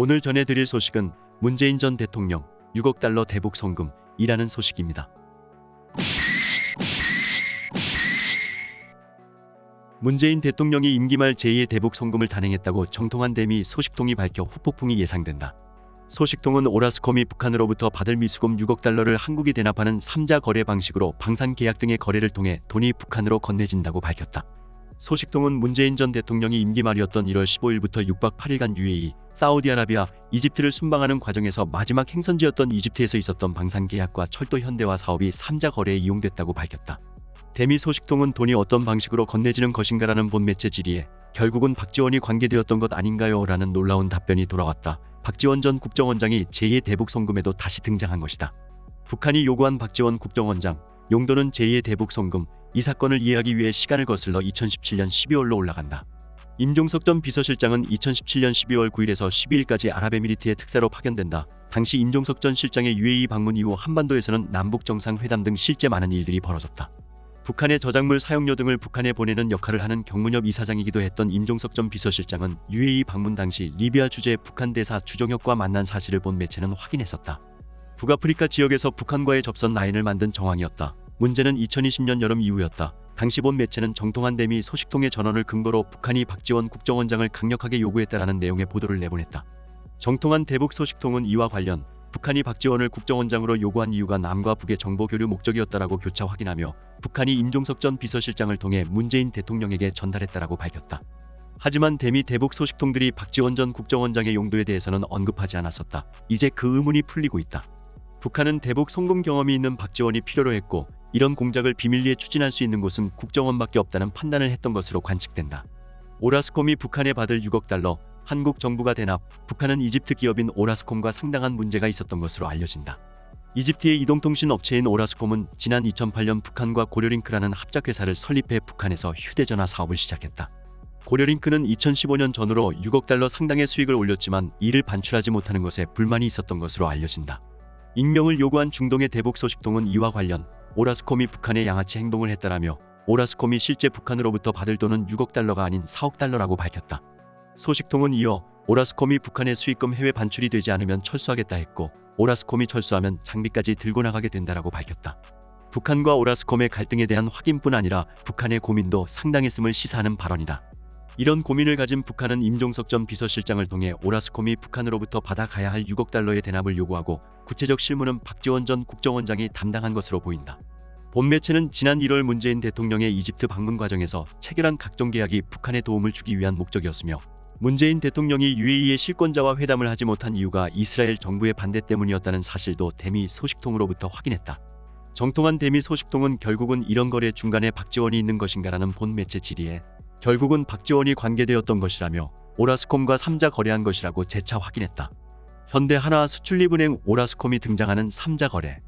오늘 전해드릴 소식은 문재인 전 대통령 6억 달러 대북 송금이라는 소식입니다. 문재인 대통령이 임기 말 제2의 대북 송금을 단행했다고 정통한 대미 소식통이 밝혀 후폭풍이 예상된다. 소식통은 오라스콤이 북한으로부터 받을 미수금 6억 달러를 한국이 대납하는 3자 거래 방식으로 방산 계약 등의 거래를 통해 돈이 북한으로 건네진다고 밝혔다. 소식통은 문재인 전 대통령이 임기 말이었던 1월 15일부터 6박 8일간 UAE, 사우디아라비아, 이집트를 순방하는 과정에서 마지막 행선지였던 이집트에서 있었던 방산 계약과 철도 현대화 사업이 3자 거래에 이용됐다고 밝혔다. 대미 소식통은 돈이 어떤 방식으로 건네지는 것인가라는 본 매체 질의에 결국은 박지원이 관계되었던 것 아닌가요? 라는 놀라운 답변이 돌아왔다. 박지원 전 국정원장이 제2의 대북 송금에도 다시 등장한 것이다. 북한이 요구한 박지원 국정원장, 용도는 제2의 대북 송금, 이 사건을 이해하기 위해 시간을 거슬러 2017년 12월로 올라간다. 임종석 전 비서실장은 2017년 12월 9일에서 12일까지 아랍에미리트의 특사로 파견된다. 당시 임종석 전 실장의 UAE 방문 이후 한반도에서는 남북 정상회담 등 실제 많은 일들이 벌어졌다. 북한의 저작물 사용료 등을 북한에 보내는 역할을 하는 경문협 이사장이기도 했던 임종석 전 비서실장은 UAE 방문 당시 리비아 주재 북한 대사 주정혁과 만난 사실을 본 매체는 확인했었다. 북아프리카 지역에서 북한과의 접선 라인을 만든 정황이었다. 문제는 2020년 여름 이후였다. 당시 본 매체는 정통한 대미 소식통의 전원을 근거로 북한이 박지원 국정원장을 강력하게 요구했다라는 내용의 보도를 내보냈다. 정통한 대북 소식통은 이와 관련 북한이 박지원을 국정원장으로 요구한 이유가 남과 북의 정보 교류 목적이었다라고 교차 확인하며 북한이 임종석 전 비서실장을 통해 문재인 대통령에게 전달했다라고 밝혔다. 하지만 대미 대북 소식통들이 박지원 전 국정원장의 용도에 대해서는 언급하지 않았었다. 이제 그 의문이 풀리고 있다. 북한은 대북 송금 경험이 있는 박지원이 필요로 했고 이런 공작을 비밀리에 추진할 수 있는 곳은 국정원밖에 없다는 판단을 했던 것으로 관측된다. 오라스콤이 북한에 받을 6억 달러, 한국 정부가 대납, 북한은 이집트 기업인 오라스콤과 상당한 문제가 있었던 것으로 알려진다. 이집트의 이동통신 업체인 오라스콤은 지난 2008년 북한과 고려링크라는 합작회사를 설립해 북한에서 휴대전화 사업을 시작했다. 고려링크는 2015년 전후로 6억 달러 상당의 수익을 올렸지만 이를 반출하지 못하는 것에 불만이 있었던 것으로 알려진다. 익명을 요구한 중동의 대북 소식통은 이와 관련 오라스콤이 북한에 양아치 행동을 했다라며 오라스콤이 실제 북한으로부터 받을 돈은 6억 달러가 아닌 4억 달러라고 밝혔다. 소식통은 이어 오라스콤이 북한의 수익금 해외 반출이 되지 않으면 철수하겠다 했고 오라스콤이 철수하면 장비까지 들고 나가게 된다라고 밝혔다. 북한과 오라스콤의 갈등에 대한 확인뿐 아니라 북한의 고민도 상당했음을 시사하는 발언이다. 이런 고민을 가진 북한은 임종석 전 비서실장을 통해 오라스콤이 북한으로부터 받아가야 할 6억 달러의 대납을 요구하고 구체적 실무는 박지원 전 국정원장이 담당한 것으로 보인다. 본 매체는 지난 1월 문재인 대통령의 이집트 방문 과정에서 체결한 각종 계약이 북한에 도움을 주기 위한 목적이었으며 문재인 대통령이 UAE의 실권자와 회담을 하지 못한 이유가 이스라엘 정부의 반대 때문이었다는 사실도 대미 소식통으로부터 확인했다. 정통한 대미 소식통은 결국은 이런 거래 중간에 박지원이 있는 것인가라는 본 매체 질의에 결국은 박지원이 관계되었던 것이라며 오라스콤과 3자 거래한 것이라고 재차 확인했다. 현대 하나 수출입은행 오라스콤이 등장하는 3자 거래.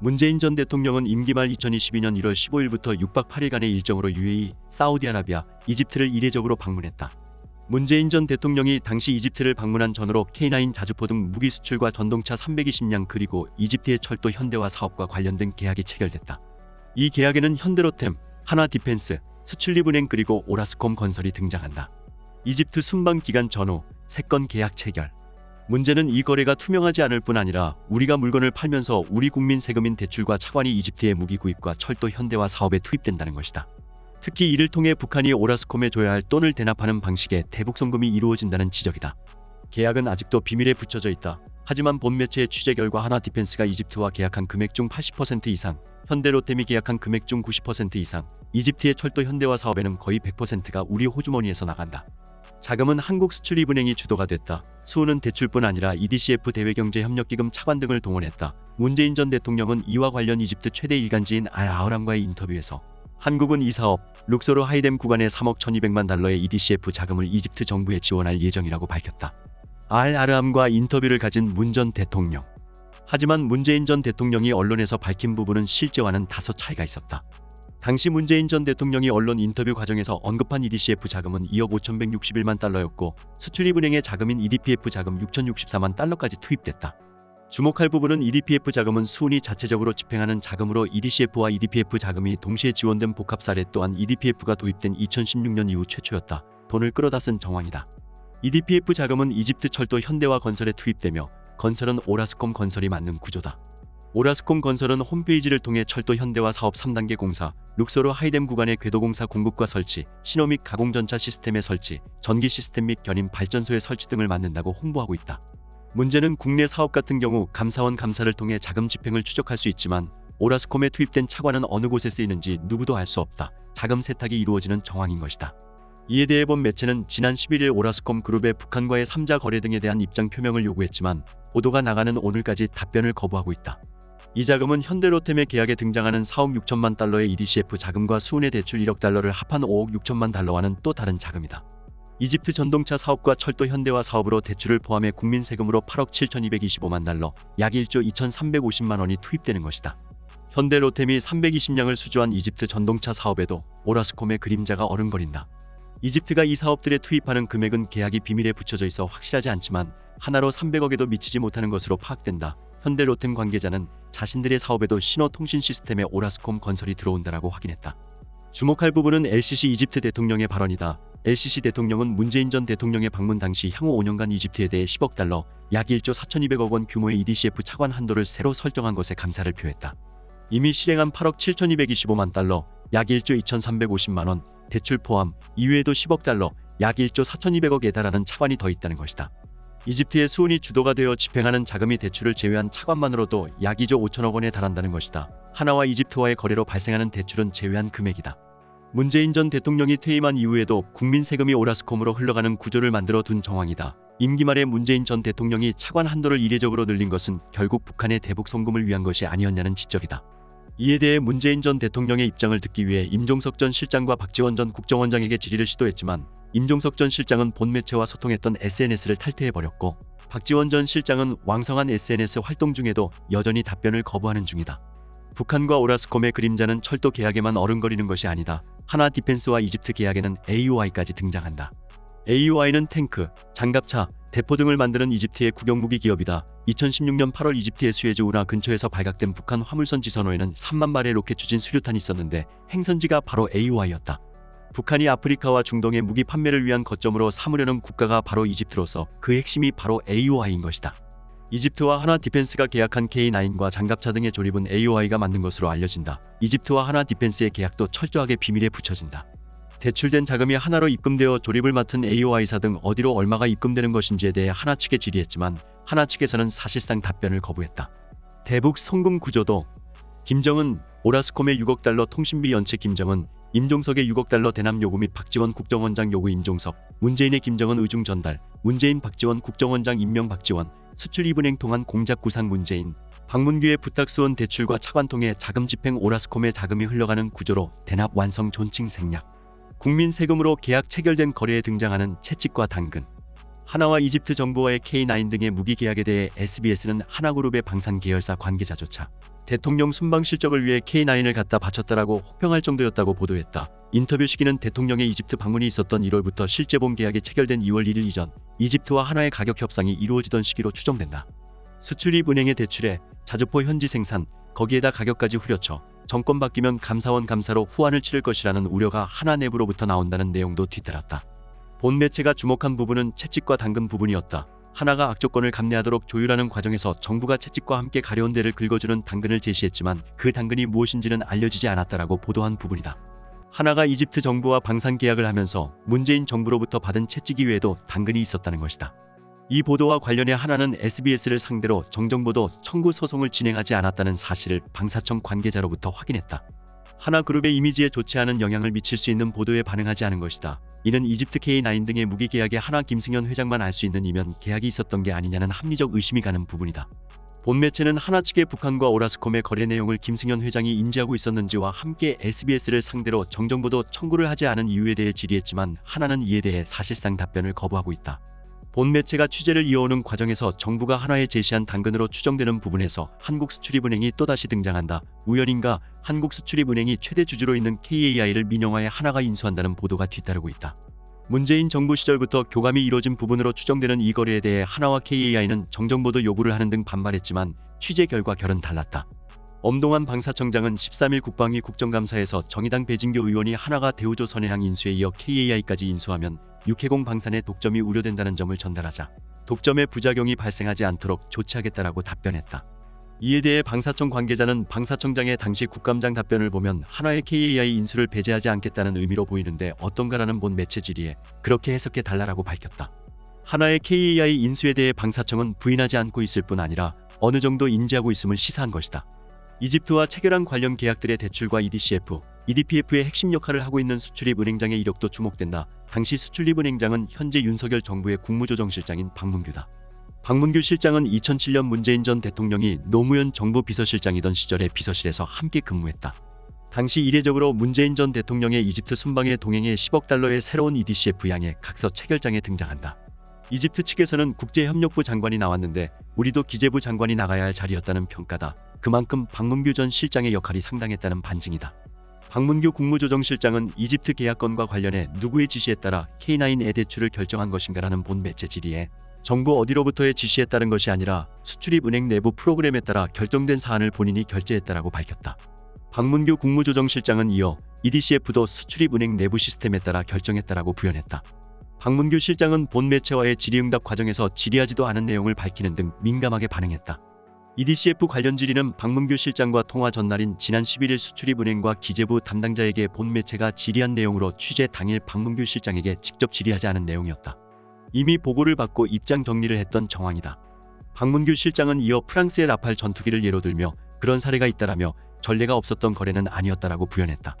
문재인 전 대통령은 임기 말 2022년 1월 15일부터 6박 8일간의 일정으로 UAE, 사우디아라비아, 이집트를 이례적으로 방문했다. 문재인 전 대통령이 당시 이집트를 방문한 전후로 K9 자주포 등 무기 수출과 전동차 320량 그리고 이집트의 철도 현대화 사업과 관련된 계약이 체결됐다. 이 계약에는 현대로템, 하나 디펜스, 수출입은행 그리고 오라스콤 건설이 등장한다. 이집트 순방 기간 전후 3건 계약 체결. 문제는 이 거래가 투명하지 않을 뿐 아니라 우리가 물건을 팔면서 우리 국민 세금인 대출과 차관이 이집트의 무기 구입과 철도 현대화 사업에 투입된다는 것이다. 특히 이를 통해 북한이 오라스콤에 줘야 할 돈을 대납하는 방식의 대북 송금이 이루어진다는 지적이다. 계약은 아직도 비밀에 붙여져 있다. 하지만 본 매체의 취재 결과 하나 디펜스가 이집트와 계약한 금액 중 80% 이상, 현대로템이 계약한 금액 중 90% 이상, 이집트의 철도 현대화 사업에는 거의 100%가 우리 호주머니에서 나간다. 자금은 한국수출입은행이 주도가 됐다. 수우는 대출뿐 아니라 EDCF 대외경제협력기금 차관 등을 동원했다. 문재인 전 대통령은 이와 관련 이집트 최대 일간지인 알 아우람과의 인터뷰에서 한국은 이 사업 룩소르 하이뎀 구간에 3억 1200만 달러의 EDCF 자금을 이집트 정부에 지원할 예정이라고 밝혔다. 알 아르함과 인터뷰를 가진 문 전 대통령. 하지만 문재인 전 대통령이 언론에서 밝힌 부분은 실제와는 다소 차이가 있었다. 당시 문재인 전 대통령이 언론 인터뷰 과정에서 언급한 EDCF 자금은 2억 5,161만 달러였고 수출입은행의 자금인 EDPF 자금 6,064만 달러까지 투입됐다. 주목할 부분은 EDPF 자금은 수은이 자체적으로 집행하는 자금으로 EDCF와 EDPF 자금이 동시에 지원된 복합 사례 또한 EDPF가 도입된 2016년 이후 최초였다. 돈을 끌어다 쓴 정황이다. EDPF 자금은 이집트 철도 현대화 건설에 투입되며 건설은 오라스콤 건설이 맡는 구조다. 오라스콤 건설은 홈페이지를 통해 철도 현대화 사업 3단계 공사, 룩소르 하이뎀 구간의 궤도공사 공급과 설치, 신호 및 가공전차 시스템의 설치, 전기 시스템 및 견인 발전소의 설치 등을 맡는다고 홍보하고 있다. 문제는 국내 사업 같은 경우 감사원 감사를 통해 자금 집행을 추적할 수 있지만 오라스콤에 투입된 차관은 어느 곳에 쓰이는지 누구도 알 수 없다. 자금 세탁이 이루어지는 정황인 것이다. 이에 대해 본 매체는 지난 11일 오라스콤 그룹의 북한과의 3자 거래 등에 대한 입장 표명을 요구했지만 보도가 나가는 오늘까지 답변을 거부하고 있다. 이 자금은 현대로템의 계약에 등장하는 4억 6천만 달러의 EDCF 자금과 수은의 대출 1억 달러를 합한 5억 6천만 달러와는 또 다른 자금이다. 이집트 전동차 사업과 철도 현대화 사업으로 대출을 포함해 국민 세금으로 8억 7,225만 달러, 약 1조 2,350만 원이 투입되는 것이다. 현대로템이 320량을 수주한 이집트 전동차 사업에도 오라스콤의 그림자가 어른거린다. 이집트가 이 사업들에 투입하는 금액은 계약이 비밀에 붙여져 있어 확실하지 않지만 하나로 300억에도 미치지 못하는 것으로 파악된다. 현대 로템 관계자는 자신들의 사업에도 신호통신 시스템에 오라스콤 건설이 들어온다라고 확인했다. 주목할 부분은 LCC 이집트 대통령의 발언이다. LCC 대통령은 문재인 전 대통령의 방문 당시 향후 5년간 이집트에 대해 10억 달러, 약 1조 4,200억 원 규모의 EDCF 차관 한도를 새로 설정한 것에 감사를 표했다. 이미 실행한 8억 7,225만 달러, 약 1조 2,350만 원, 대출 포함 이외에도 10억 달러, 약 1조 4,200억에 달하는 차관이 더 있다는 것이다. 이집트의 수은이 주도가 되어 집행하는 자금이 대출을 제외한 차관만으로도 약 2조 5천억 원에 달한다는 것이다. 하나와 이집트와의 거래로 발생하는 대출은 제외한 금액이다. 문재인 전 대통령이 퇴임한 이후에도 국민 세금이 오라스콤으로 흘러가는 구조를 만들어 둔 정황이다. 임기 말에 문재인 전 대통령이 차관 한도를 이례적으로 늘린 것은 결국 북한의 대북 송금을 위한 것이 아니었냐는 지적이다. 이에 대해 문재인 전 대통령의 입장을 듣기 위해 임종석 전 실장과 박지원 전 국정원장에게 질의를 시도했지만 임종석 전 실장은 본 매체와 소통했던 SNS를 탈퇴해버렸고 박지원 전 실장은 왕성한 SNS 활동 중에도 여전히 답변을 거부하는 중이다. 북한과 오라스콤의 그림자는 철도 계약에만 어른거리는 것이 아니다. 하나 디펜스와 이집트 계약에는 AOI까지 등장한다. AOI는 탱크, 장갑차, 대포 등을 만드는 이집트의 국영무기 기업이다. 2016년 8월 이집트의 수에즈 운하 근처에서 발각된 북한 화물선 지선호에는 3만 발의 로켓 추진 수류탄이 있었는데 행선지가 바로 AOI였다. 북한이 아프리카와 중동의 무기 판매를 위한 거점으로 삼으려는 국가가 바로 이집트로서 그 핵심이 바로 AOI인 것이다. 이집트와 하나 디펜스가 계약한 K9과 장갑차 등의 조립은 AOI가 만든 것으로 알려진다. 이집트와 하나 디펜스의 계약도 철저하게 비밀에 붙여진다. 대출된 자금이 하나로 입금되어 조립을 맡은 AOI사 등 어디로 얼마가 입금되는 것인지에 대해 하나 측에 질의했지만 하나 측에서는 사실상 답변을 거부했다. 대북 송금 구조도 김정은 오라스콤의 6억 달러 통신비 연체 김정은 임종석의 6억 달러 대남 요구 및 박지원 국정원장 요구 임종석 문재인의 김정은 의중 전달 문재인 박지원 국정원장 임명 박지원 수출입은행 통한 공작 구상 문재인 방문규의 부탁수원 대출과 차관 통해 자금 집행 오라스콤의 자금이 흘러가는 구조로 대납 완성 존칭 생략 국민 세금으로 계약 체결된 거래에 등장하는 채찍과 당근 하나와 이집트 정부와의 K9 등의 무기 계약에 대해 SBS는 하나그룹의 방산 계열사 관계자조차 대통령 순방 실적을 위해 K9을 갖다 바쳤다라고 혹평할 정도였다고 보도했다. 인터뷰 시기는 대통령의 이집트 방문이 있었던 1월부터 실제 본 계약이 체결된 2월 1일 이전 이집트와 하나의 가격 협상이 이루어지던 시기로 추정된다. 수출입 은행의 대출에 자주포 현지 생산 거기에다 가격까지 후려쳐 정권 바뀌면 감사원 감사로 후환을 치를 것이라는 우려가 하나 내부로부터 나온다는 내용도 뒤따랐다. 본 매체가 주목한 부분은 채찍과 당근 부분이었다. 하나가 악조건을 감내하도록 조율하는 과정에서 정부가 채찍과 함께 가려운 데를 긁어주는 당근을 제시했지만 그 당근이 무엇인지는 알려지지 않았다라고 보도한 부분이다. 하나가 이집트 정부와 방산 계약을 하면서 문재인 정부로부터 받은 채찍이 외에도 당근이 있었다는 것이다. 이 보도와 관련해 하나는 SBS를 상대로 정정보도 청구 소송을 진행하지 않았다는 사실을 방사청 관계자로부터 확인했다. 하나 그룹의 이미지에 좋지 않은 영향을 미칠 수 있는 보도에 반응하지 않은 것이다. 이는 이집트 K9 등의 무기 계약에 하나 김승현 회장만 알 수 있는 이면 계약이 있었던 게 아니냐는 합리적 의심이 가는 부분이다. 본 매체는 하나 측의 북한과 오라스콤의 거래 내용을 김승현 회장이 인지하고 있었는지와 함께 SBS를 상대로 정정보도 청구를 하지 않은 이유에 대해 질의했지만 하나는 이에 대해 사실상 답변을 거부하고 있다. 본 매체가 취재를 이어오는 과정에서 정부가 하나에 제시한 당근으로 추정되는 부분에서 한국수출입은행이 또다시 등장한다. 우연인가 한국수출입은행이 최대 주주로 있는 KAI를 민영화에 하나가 인수한다는 보도가 뒤따르고 있다. 문재인 정부 시절부터 교감이 이뤄진 부분으로 추정되는 이 거래에 대해 하나와 KAI는 정정보도 요구를 하는 등 반발했지만 취재 결과 결은 달랐다. 엄동환 방사청장은 13일 국방위 국정감사에서 정의당 배진교 의원이 하나가 대우조 선해항 인수에 이어 KAI까지 인수하면 육해공 방산의 독점이 우려된다는 점을 전달하자 독점의 부작용이 발생하지 않도록 조치하겠다라고 답변했다. 이에 대해 방사청 관계자는 방사청장의 당시 국감장 답변을 보면 하나의 KAI 인수를 배제하지 않겠다는 의미로 보이는데 어떤가라는 본 매체 질의에 그렇게 해석해 달라라고 밝혔다. 하나의 KAI 인수에 대해 방사청은 부인하지 않고 있을 뿐 아니라 어느 정도 인지하고 있음을 시사한 것이다. 이집트와 체결한 관련 계약들의 대출과 EDCF, EDPF의 핵심 역할을 하고 있는 수출입 은행장의 이력도 주목된다. 당시 수출입 은행장은 현재 윤석열 정부의 국무조정실장인 박문규다. 박문규 실장은 2007년 문재인 전 대통령이 노무현 정부 비서실장이던 시절에 비서실에서 함께 근무했다. 당시 이례적으로 문재인 전 대통령의 이집트 순방에 동행해 10억 달러의 새로운 EDCF 양의 각서 체결장에 등장한다. 이집트 측에서는 국제협력부 장관이 나왔는데 우리도 기재부 장관이 나가야 할 자리였다는 평가다. 그만큼 박문규 전 실장의 역할이 상당했다는 반증이다. 박문규 국무조정실장은 이집트 계약건과 관련해 누구의 지시에 따라 K9의 대출을 결정한 것인가라는 본 매체 질의에 정부 어디로부터의 지시에 따른 것이 아니라 수출입 은행 내부 프로그램에 따라 결정된 사안을 본인이 결제했다라고 밝혔다. 박문규 국무조정실장은 이어 EDCF도 수출입 은행 내부 시스템에 따라 결정했다라고 부연했다. 박문규 실장은 본 매체와의 질의응답 과정에서 질의하지도 않은 내용을 밝히는 등 민감하게 반응했다. EDCF 관련 질의는 박문규 실장과 통화 전날인 지난 11일 수출입은행과 기재부 담당자에게 본 매체가 질의한 내용으로 취재 당일 박문규 실장에게 직접 질의하지 않은 내용이었다. 이미 보고를 받고 입장 정리를 했던 정황이다. 박문규 실장은 이어 프랑스의 라팔 전투기를 예로 들며 그런 사례가 있다라며 전례가 없었던 거래는 아니었다라고 부연했다.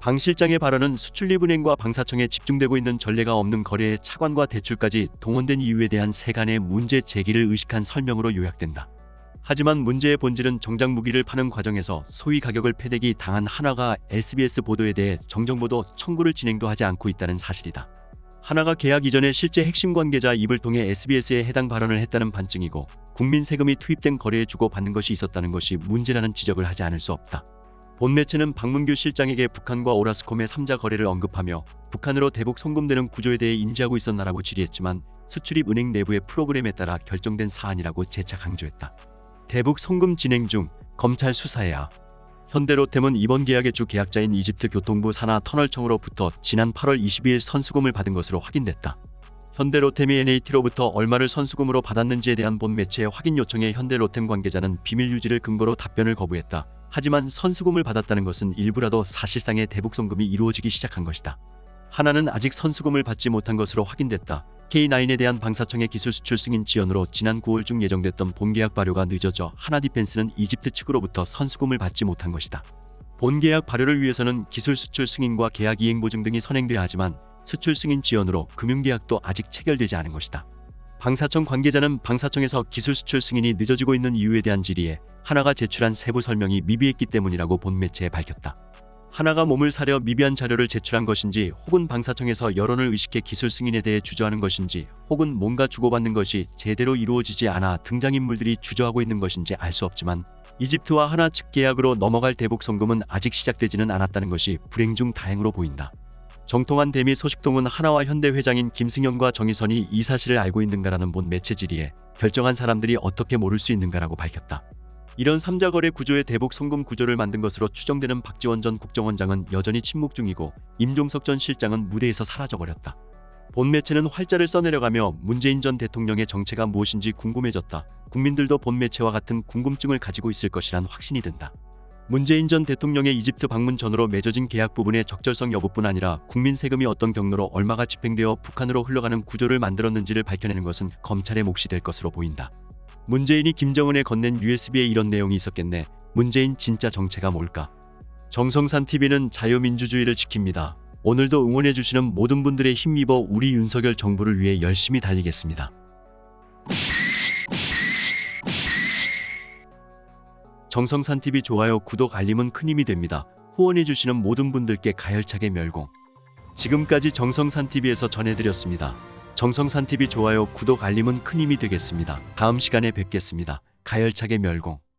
방 실장의 발언은 수출입은행과 방사청에 집중되고 있는 전례가 없는 거래의 차관과 대출까지 동원된 이유에 대한 세간의 문제 제기를 의식한 설명으로 요약된다. 하지만 문제의 본질은 정작 무기를 파는 과정에서 소위 가격을 패대기 당한 한화가 SBS 보도에 대해 정정보도 청구를 진행도 하지 않고 있다는 사실이다. 하나가 계약 이전에 실제 핵심 관계자 입을 통해 SBS에 해당 발언을 했다는 반증이고 국민 세금이 투입된 거래에 주고 받는 것이 있었다는 것이 문제라는 지적을 하지 않을 수 없다. 본 매체는 박문규 실장에게 북한과 오라스콤의 3자 거래를 언급하며 북한으로 대북 송금되는 구조에 대해 인지하고 있었나라고 질의했지만 수출입 은행 내부의 프로그램에 따라 결정된 사안이라고 재차 강조했다. 대북 송금 진행 중 검찰 수사해야 현대로템은 이번 계약의 주 계약자인 이집트 교통부 산하 터널청으로부터 지난 8월 22일 선수금을 받은 것으로 확인됐다. 현대로템이 NAT로부터 얼마를 선수금으로 받았는지에 대한 본 매체의 확인 요청에 현대로템 관계자는 비밀 유지를 근거로 답변을 거부했다. 하지만 선수금을 받았다는 것은 일부라도 사실상의 대북 송금이 이루어지기 시작한 것이다. 하나는 아직 선수금을 받지 못한 것으로 확인됐다. K9에 대한 방사청의 기술 수출 승인 지연으로 지난 9월 중 예정됐던 본계약 발효가 늦어져 하나 디펜스는 이집트 측으로부터 선수금을 받지 못한 것이다. 본계약 발효를 위해서는 기술 수출 승인과 계약 이행 보증 등이 선행돼야 하지만 수출 승인 지연으로 금융계약도 아직 체결되지 않은 것이다. 방사청 관계자는 방사청에서 기술 수출 승인이 늦어지고 있는 이유에 대한 질의에 하나가 제출한 세부 설명이 미비했기 때문이라고 본 매체에 밝혔다. 하나가 몸을 사려 미비한 자료를 제출한 것인지 혹은 방사청에서 여론을 의식해 기술 승인에 대해 주저하는 것인지 혹은 뭔가 주고받는 것이 제대로 이루어지지 않아 등장인물들이 주저하고 있는 것인지 알 수 없지만 이집트와 하나 측 계약으로 넘어갈 대북 송금은 아직 시작되지는 않았다는 것이 불행 중 다행으로 보인다. 정통한 대미 소식통은 하나와 현대 회장인 김승현과 정의선이 이 사실을 알고 있는가라는 본 매체 질의에 결정한 사람들이 어떻게 모를 수 있는가라고 밝혔다. 이런 3자 거래 구조의 대북 송금 구조를 만든 것으로 추정되는 박지원 전 국정원장은 여전히 침묵 중이고 임종석 전 실장은 무대에서 사라져버렸다. 본 매체는 활자를 써내려가며 문재인 전 대통령의 정체가 무엇인지 궁금해졌다. 국민들도 본 매체와 같은 궁금증을 가지고 있을 것이란 확신이 든다. 문재인 전 대통령의 이집트 방문 전후로 맺어진 계약 부분의 적절성 여부뿐 아니라 국민 세금이 어떤 경로로 얼마가 집행되어 북한으로 흘러가는 구조를 만들었는지를 밝혀내는 것은 검찰의 몫이 될 것으로 보인다. 문재인이 김정은에 건넨 USB에 이런 내용이 있었겠네. 문재인 진짜 정체가 뭘까? 정성산 TV는 자유민주주의를 지킵니다. 오늘도 응원해주시는 모든 분들의 힘입어 우리 윤석열 정부를 위해 열심히 달리겠습니다. 정성산 TV 좋아요, 구독, 알림은 큰 힘이 됩니다. 후원해주시는 모든 분들께 가열차게 멸공. 지금까지 정성산 TV에서 전해드렸습니다. 정성산 TV 좋아요, 구독, 알림은 큰 힘이 되겠습니다. 다음 시간에 뵙겠습니다. 가열차게 멸공.